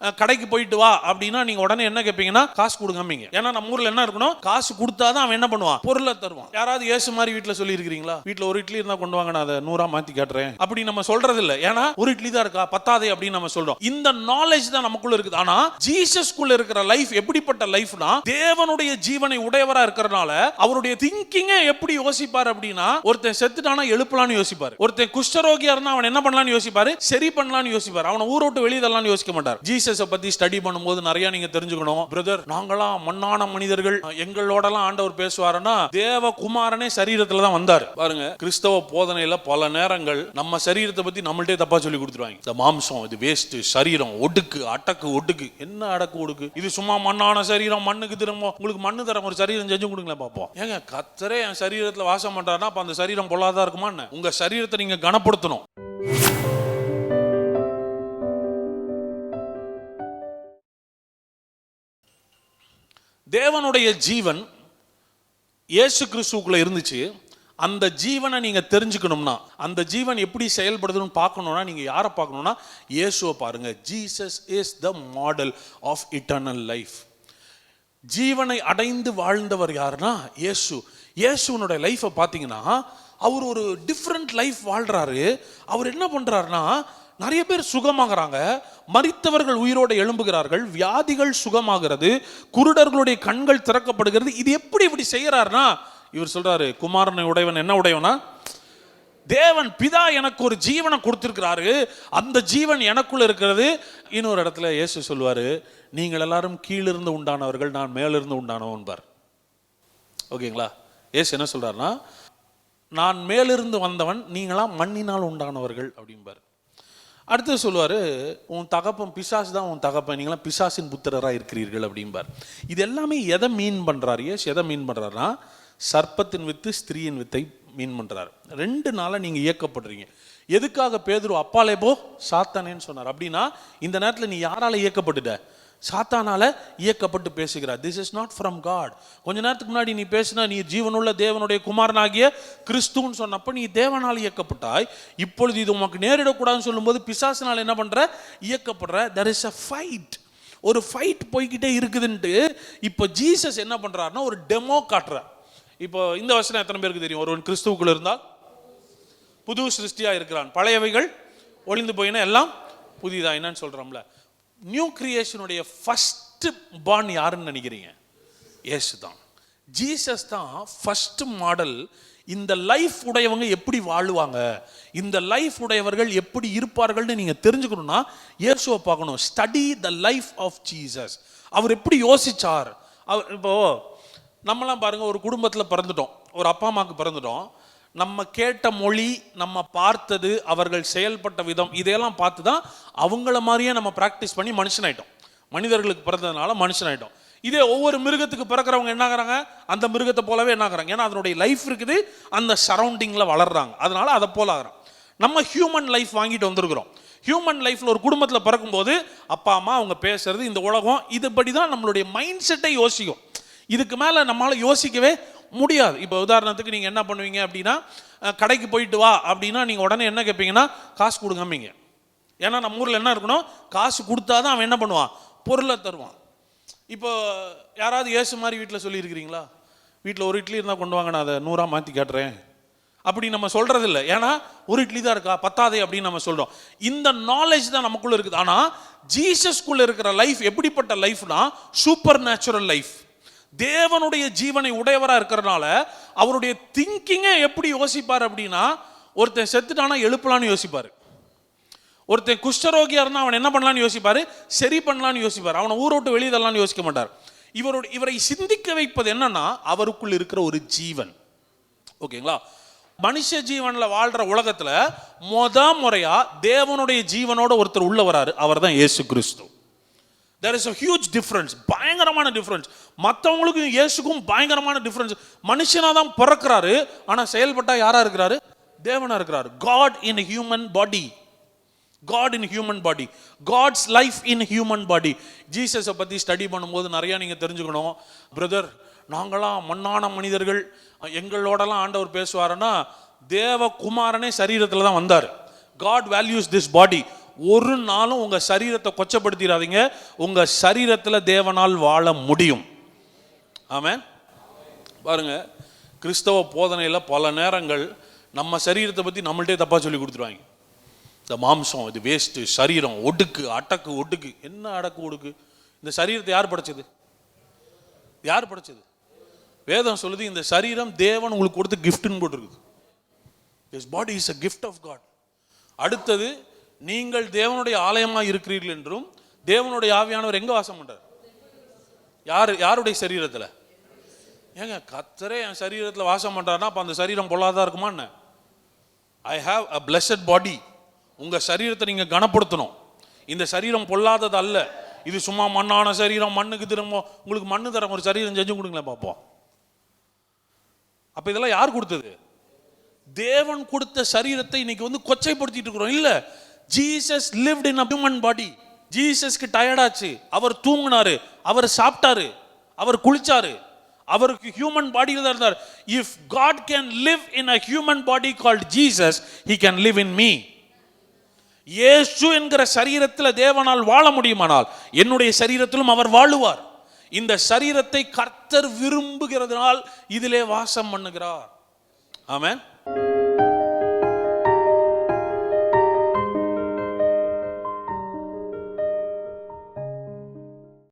கடைக்கு போயிட்டு வா அப்படின்னா நீங்க உடனே என்ன கேட்பீங்கன்னா காசு கொடுக்காமீங்க. ஏன்னா நம்ம ஊர்ல என்ன இருக்கணும்? காசு கொடுத்தாதான் அவன் என்ன பண்ணுவான்? பொருளை தருவான். யாராவது ஏசு மாதிரி வீட்டுல சொல்லி இருக்கிறீங்களா வீட்டுல ஒரு இட்லி இருந்தா கொண்டு வாங்க நான் அதை நூறா மாத்தி காட்டுறேன். அப்படி நம்ம சொல்றது இல்ல ஏன்னா ஒரு இட்லி தான் இருக்கா? பத்தாதே அப்படின்னு நம்ம சொல்றோம். இந்த நாலேஜ் தான் நமக்குள்ள இருக்குது. ஆனா ஜீசஸ்குள்ள இருக்கிற லைஃப் எப்படிப்பட்ட லைஃப்னா தேவனுடைய ஜீவனை உடையவரா இருக்கிறனால அவருடைய திங்கிங்கே எப்படி யோசிப்பார் அப்படின்னா ஒருத்தன் செத்துட்டானா எழுப்பலாம்னு யோசிப்பாரு. ஒருத்தன் குஷ்டரோகியா இருந்தா அவன் என்ன பண்ணலாம்னு யோசிப்பாரு? சரி பண்ணலாம்னு யோசிப்பாரு. அவனை ஊரோட்டு விட்டு வெளியே தரலாம்னு யோசிக்க மாட்டார். ஜீசஸ் பத்தி ஸ்டடி பண்ணும்போது நிறைய நீங்க தெரிஞ்சுக்கணும். பிரதர் நாங்களாம் மண்ணான மனிதர்கள். எங்களோடலாம் ஆண்டவர் பேசுவாருன்னா தேவகுமாரனே சரீரத்துல தான் வந்தார். பாருங்க கிறிஸ்தவ போதனையில பல நேரங்கள் நம்ம சரீரத்தை பத்தி நம்மள்டே தப்பா சொல்லி கொடுத்துருவாங்க. இந்த மாம்சம் இது வேஸ்ட் சரீரம் ஒடுக்கு அடக்கு ஒடுக்கு. என்ன அடக்கு ஒடுக்கு? இது சும்மா மண்ணான சரீரம் மண்ணுக்கு திரும்ப உங்களுக்கு மண்ணு தரம் ஒரு சரீரம் செஞ்சு கொடுங்களேன் பார்ப்போம் ஏங்க கத்தரே என் சரீரத்துல வாசம் பண்றாருன்னா அப்ப அந்த சரீரம் பொல்லாதான் இருக்குமா உங்க சரீரத்தை நீங்க கனப்படுத்தணும். தேவனுடைய ஜீவன் இயேசு கிறிஸ்துக்குள்ளே இருந்துச்சு. அந்த ஜீவனை நீங்கள் தெரிஞ்சுக்கணும்னா அந்த ஜீவன் எப்படி செயல்படுதுன்னு பார்க்கணுன்னா நீங்கள் யாரை பார்க்கணுன்னா இயேசுவை பாருங்க. Jesus is the model of eternal life ஜீவனை அடைந்து வாழ்ந்தவர் யாருன்னா இயேசு. இயேசுனுடைய லைஃப்பை பார்த்தீங்கன்னா அவர் ஒரு டிஃப்ரெண்ட் லைஃப் வாழ்கிறாரு அவர் என்ன பண்ணுறாருனா நிறைய பேர் சுகமாகறாங்க. மறித்தவர்கள் உயிரோடு எழும்புகிறார்கள். வியாதிகள் சுகமாகிறது. குருடர்களுடைய கண்கள் திறக்கப்படுகிறது. இது எப்படி இப்படி செய்கிறாருன்னா இவர் சொல்றாரு குமாரனை உடையவன் என்ன உடையவனா? தேவன் பிதா எனக்கு ஒரு ஜீவனை கொடுத்துருக்கிறாரு. அந்த ஜீவன் எனக்குள்ள இருக்கிறது. இன்னொரு இடத்துல இயேசு சொல்லுவாரு நீங்கள் எல்லாரும் கீழிருந்து உண்டானவர்கள் நான் மேலிருந்து உண்டானவன் பார் ஓகேங்களா? இயேசு என்ன சொல்றாருன்னா நான் மேலிருந்து வந்தவன் நீங்களாம் மண்ணினால் உண்டானவர்கள் அப்படிம்பார். அடுத்து சொல்லுவார் உன் தகப்பன் பிசாசு தான் உன் தகப்பன். நீங்களாம் பிசாசின் புத்திரராக இருக்கிறீர்கள் அப்படிம்பார். இது எல்லாமே எதை மீன் பண்ணுறாரு எஸ் எதை மீன் பண்ணுறாருன்னா சர்ப்பத்தின் வித்து ஸ்திரீயின் வித்தை மீன் பண்ணுறாரு ரெண்டு நாளாக நீங்கள் இயக்கப்படுறீங்க. எதுக்காக பேதுரு அப்பாலே போ சாத்தானேன்னு சொன்னார். அப்படின்னா இந்த நேரத்தில் நீ யாரால இயக்கப்பட்டுட்ட? சாத்தானால இயக்கப்பட்டு பேசுகிறார். This is not from God கொஞ்ச நேரத்துக்கு முன்னாடி நீ பேசினா நீ ஜீவனுள்ள தேவனுடைய குமாரனாகிய கிறிஸ்துன்னு சொன்னப்ப நீ தேவனால் இயக்கப்பட்டாய். இப்பொழுது இது உமக்கு நேரிடக்கூடாதுன்னு சொல்லும்போது பிசாசினால் என்ன பண்ற? இயக்கப்படுற. தெர் இஸ் அ ஃபைட் ஒரு ஃபைட் போய்கிட்டே இருக்குதுன்ட்டு இப்போ ஜீசஸ் என்ன பண்ணுறாருன்னா ஒரு டெமோ காட்டுறார். இப்போ இந்த வசனம் எத்தனை பேருக்கு தெரியும்? ஒருவன் கிறிஸ்துவுக்குள்ள இருந்தால் புது சிருஷ்டியாக இருக்கிறான். பழையவைகள் ஒளிந்து போயினா எல்லாம் புதிதா. என்னன்னு சொல்கிறோம்ல நியூ கிரியேஷனுடைய ஃபஸ்ட்டு பான் யாருன்னு நினைக்கிறீங்க? இயேசு தான் ஜீசஸ் தான் ஃபஸ்ட்டு மாடல் இந்த லைஃப் உடையவங்க எப்படி வாழுவாங்க? இந்த லைஃப் உடையவர்கள் எப்படி இருப்பார்கள்னு நீங்கள் தெரிஞ்சுக்கணும்னா இயேசுவை பார்க்கணும். Study the life of Jesus அவர் எப்படி யோசிச்சார்? அவர் இப்போ நம்மலாம் பாருங்கள் ஒரு குடும்பத்தில் பிறந்துட்டோம். ஒரு அப்பா அம்மாவுக்கு பிறந்துட்டோம். நம்ம கேட்ட மொழி நம்ம பார்த்தது அவர்கள் செயல்பட்ட விதம் இதையெல்லாம் பார்த்து தான் அவங்கள மாதிரியே நம்ம ப்ராக்டிஸ் பண்ணி மனுஷனாயிட்டோம். மனிதர்களுக்கு பிறந்ததுனால மனுஷனாயிட்டோம். இதே ஒவ்வொரு மிருகத்துக்கு பிறக்கிறவங்க என்ன ஆகிறாங்க அந்த மிருகத்தை போலவே என்ன ஆகுறாங்க ஏன்னா அதனுடைய லைஃப் இருக்குது அந்த சரௌண்டிங்கில் வளர்றாங்க. அதனால அதை போல ஆகிறான் நம்ம ஹியூமன் லைஃப் வாங்கிட்டு வந்திருக்கிறோம். ஹியூமன் லைஃப்பில் ஒரு குடும்பத்தில் பிறக்கும்போது அப்பா அம்மா அவங்க பேசுறது இந்த உலகம் இதுபடி தான் நம்மளுடைய மைண்ட் செட்டை யோசிக்கும். இதுக்கு மேலே நம்மளால் யோசிக்கவே முடியாது. இப்போ உதாரணத்துக்கு நீங்கள் என்ன பண்ணுவீங்க அப்படின்னா கடைக்கு போயிட்டு வா அப்படின்னா நீங்கள் உடனே என்ன கேட்பீங்கன்னா காசு கொடுக்காமீங்க ஏன்னா நம்ம ஊரில் என்ன இருக்கணும் காசு கொடுத்தாதான் அவன் என்ன பண்ணுவான்? பொருளை தருவான். இப்போ யாராவது ஏசு மாதிரி வீட்டில் சொல்லியிருக்கிறீங்களா? வீட்டில் ஒரு இட்லி இருந்தால் கொண்டு வாங்க நான் அதை நூறாக மாற்றி காட்டுறேன். அப்படி நம்ம சொல்கிறது இல்லை ஏன்னா ஒரு இட்லி தான் இருக்கா? பத்தாதே அப்படின்னு நம்ம சொல்கிறோம் இந்த நாலேஜ் தான் நமக்குள்ளே இருக்குது. ஆனால் ஜீசஸ்குள்ளே இருக்கிற லைஃப் எப்படிப்பட்ட லைஃப்னா சூப்பர் நேச்சுரல் லைஃப் தேவனுடைய ஜீவனை உடையவராக இருக்கிறனால அவருடைய திங்கிங்கே எப்படி யோசிப்பார் அப்படின்னா ஒருத்தன் செத்துட்டானா எழுப்பலான்னு யோசிப்பாரு. ஒருத்தன் குஷ்டரோகியா இருந்தால் அவன் என்ன பண்ணலான்னு யோசிப்பாரு? சரி பண்ணலான்னு யோசிப்பார். அவனை ஊரை விட்டு வெளியே தரலாம்னு யோசிக்க மாட்டார். இவரோட இவரை சிந்திக்க வைப்பது என்னன்னா அவருக்குள் இருக்கிற ஒரு ஜீவன். ஓகேங்களா? மனுஷ ஜீவனில் வாழ்கிற உலகத்தில் முத முறையாக தேவனுடைய ஜீவனோட ஒருத்தர் உள்ள வராரு. அவர் தான் இயேசு கிறிஸ்து. There is a huge difference பயங்கரமான டிஃப்ரென்ஸ் மற்றவங்களுக்கும் இயேசுக்கும் பயங்கரமான டிஃப்ரென்ஸ் மனுஷனா தான் பிறக்கிறாரு ஆனால் செயல்பட்டால் யாராக இருக்கிறாரு? தேவனாக இருக்கிறார். God in human body God in human body God's life in human body ஜீசஸை பற்றி ஸ்டடி பண்ணும்போது நிறையா நீங்கள் தெரிஞ்சுக்கணும். பிரதர் நாங்களாம் மண்ணான மனிதர்கள். எங்களோடலாம் ஆண்டவர் பேசுவாருன்னா தேவகுமாரனே சரீரத்தில் தான் வந்தார். காட் வேல்யூஸ் திஸ் பாடி ஒரு நாளும் உங்கள் சரீரத்தை கொச்சப்படுத்திடாதீங்க. உங்கள் சரீரத்தில் தேவனால் வாழ முடியும். ஆமாம் பாருங்க கிறிஸ்தவ போதனையில் பல நேரங்கள் நம்ம சரீரத்தை பற்றி நம்மள்டே தப்பாக சொல்லி கொடுத்துருவாங்க. இந்த மாம்சம் இது வேஸ்ட்டு சரீரம் ஒடுக்கு அடக்கு ஒடுக்கு. என்ன அடக்கு ஒடுக்கு? இந்த சரீரத்தை யார் படைச்சது? யார் படைச்சது? வேதம் சொல்லுது இந்த சரீரம் தேவன் உங்களுக்கு கொடுத்து கிஃப்ட்னு போட்டிருக்குது. Is body is a gift of God அடுத்தது நீங்கள் தேவனுடைய ஆலயமாக இருக்கிறீர்கள் என்றும் தேவனுடைய ஆவியானவர் எங்கே வாசம் பண்ணுறார் யார் யாருடைய சரீரத்தில்? ஏங்க கத்தரே என் சரீரத்தில் வாசம் பண்றாருன்னா அப்போ அந்த சரீரம் பொல்லாதான் இருக்குமா என்ன? ஐ ஹாவ் அ பிளஸட் பாடி உங்கள் சரீரத்தை நீங்கள் கனப்படுத்தணும். இந்த சரீரம் பொல்லாதது அல்ல. இது சும்மா மண்ணான சரீரம் மண்ணுக்கு திரும்ப உங்களுக்கு மண்ணு தர ஒரு சரீரம் செஞ்சு கொடுங்களேன் பார்ப்போம் அப்போ இதெல்லாம் யார் கொடுத்தது? தேவன் கொடுத்த சரீரத்தை இன்னைக்கு வந்து கொச்சைப்படுத்திட்டு இருக்கிறோம். இல்லை Jesus lived in a human body ஜீசஸ்க்கு டயர்டாச்சு அவர் தூங்கினாரு. அவர் சாப்பிட்டாரு. அவர் குளிச்சாரு. அவருக்கு ஹியூமன் பாடியில் தான் இருந்தார். If God can live in a human body called Jesus he can live in me இயேசு என்கிற சரீரத்தில் தேவனால் வாழ முடியுமானால் என்னுடைய சரீரத்திலும் அவர் வாழுவார். இந்த சரீரத்தை கர்த்தர் விரும்புகிறதுனால் இதிலே வாசம் பண்ணுகிறார். ஆமாம்